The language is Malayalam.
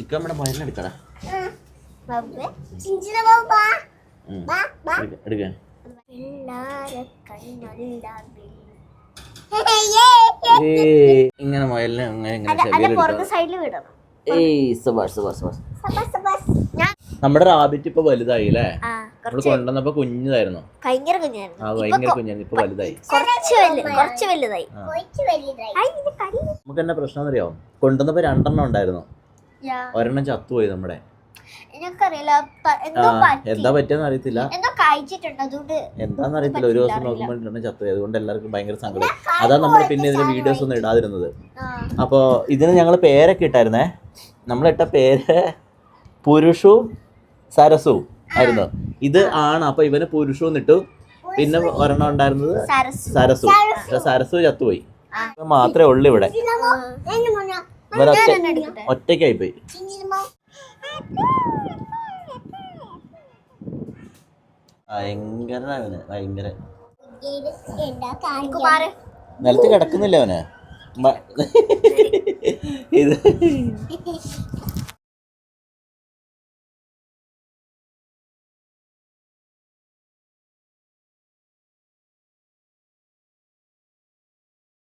ഇക്ക നമ്മുടെ എടുക്ക- എടുക്കാൻ ഇങ്ങനെ മുയലിനെ ഇങ്ങനെ ഇങ്ങനെ അല്ല ചെവിയിൽ സൈഡിൽ വിടണം. ഏയ് സുഭാഷ് സുഭാഷ് സുഭാഷ്. സബാസ് സബാസ് നമ്മുടെ റാബിറ്റ് ഇപ്പൊ വലുതായി അല്ലേ? നമ്മൾ കൊണ്ടുവന്നപ്പോ കുഞ്ഞതായിരുന്നു. ഭയങ്കര കുഞ്ഞായിരുന്നു. ആ ഭയങ്കര കുഞ്ഞായിരുന്നു ഇപ്പൊ വലുതായി. കുറച്ച് വലു കുറച്ച് വലുതായി. നമുക്ക് എന്നാ പ്രശ്നം അറിയാവോ കൊണ്ടുവന്നപ്പോ രണ്ടെണ്ണം ഉണ്ടായിരുന്നു. ഒരെണ്ണം ചത്തുപോയി നമ്മുടെ. എനിക്കറിയില്ല. എന്തോ പറ്റി. എന്താ പറ്റിയെന്ന് അറിയത്തില്ല. എന്താന്ന് അറിയത്തില്ല. ഒരു ദിവസം നോക്കുമ്പോൾ രണ്ടെണ്ണം ചത്തുപോയി. അതുകൊണ്ട് എല്ലാവർക്കും ഭയങ്കര സങ്കടം. അതാ നമ്മൾ പിന്നെ ഇതിന് വീഡിയോസ് ഒന്നും ഇടാതിരുന്നത്. അപ്പോൾ ഇതിന് ഞങ്ങൾ പേരൊക്കെ ഇട്ടായിരുന്നേ. നമ്മളിട്ട പേര് പുരുഷവും സരസവും ആയിരുന്നു. ഇത് ആണ്. അപ്പൊ ഇവന് പുരുഷവും ഇട്ടു. പിന്നെ ഒരെണ്ണം ഉണ്ടായിരുന്നത് സരസ്. സരസു. പക്ഷെ സരസു ചത്തുപോയി. മാത്രമേ ഉള്ളൂ ഇവിടെ. എടുക്കട്ടെ ഒറ്റയ്ക്കായി പോയി ഭയങ്കര. അവന് ഭയങ്കര നിലത്ത് കിടക്കുന്നില്ല അവന്. ഇത്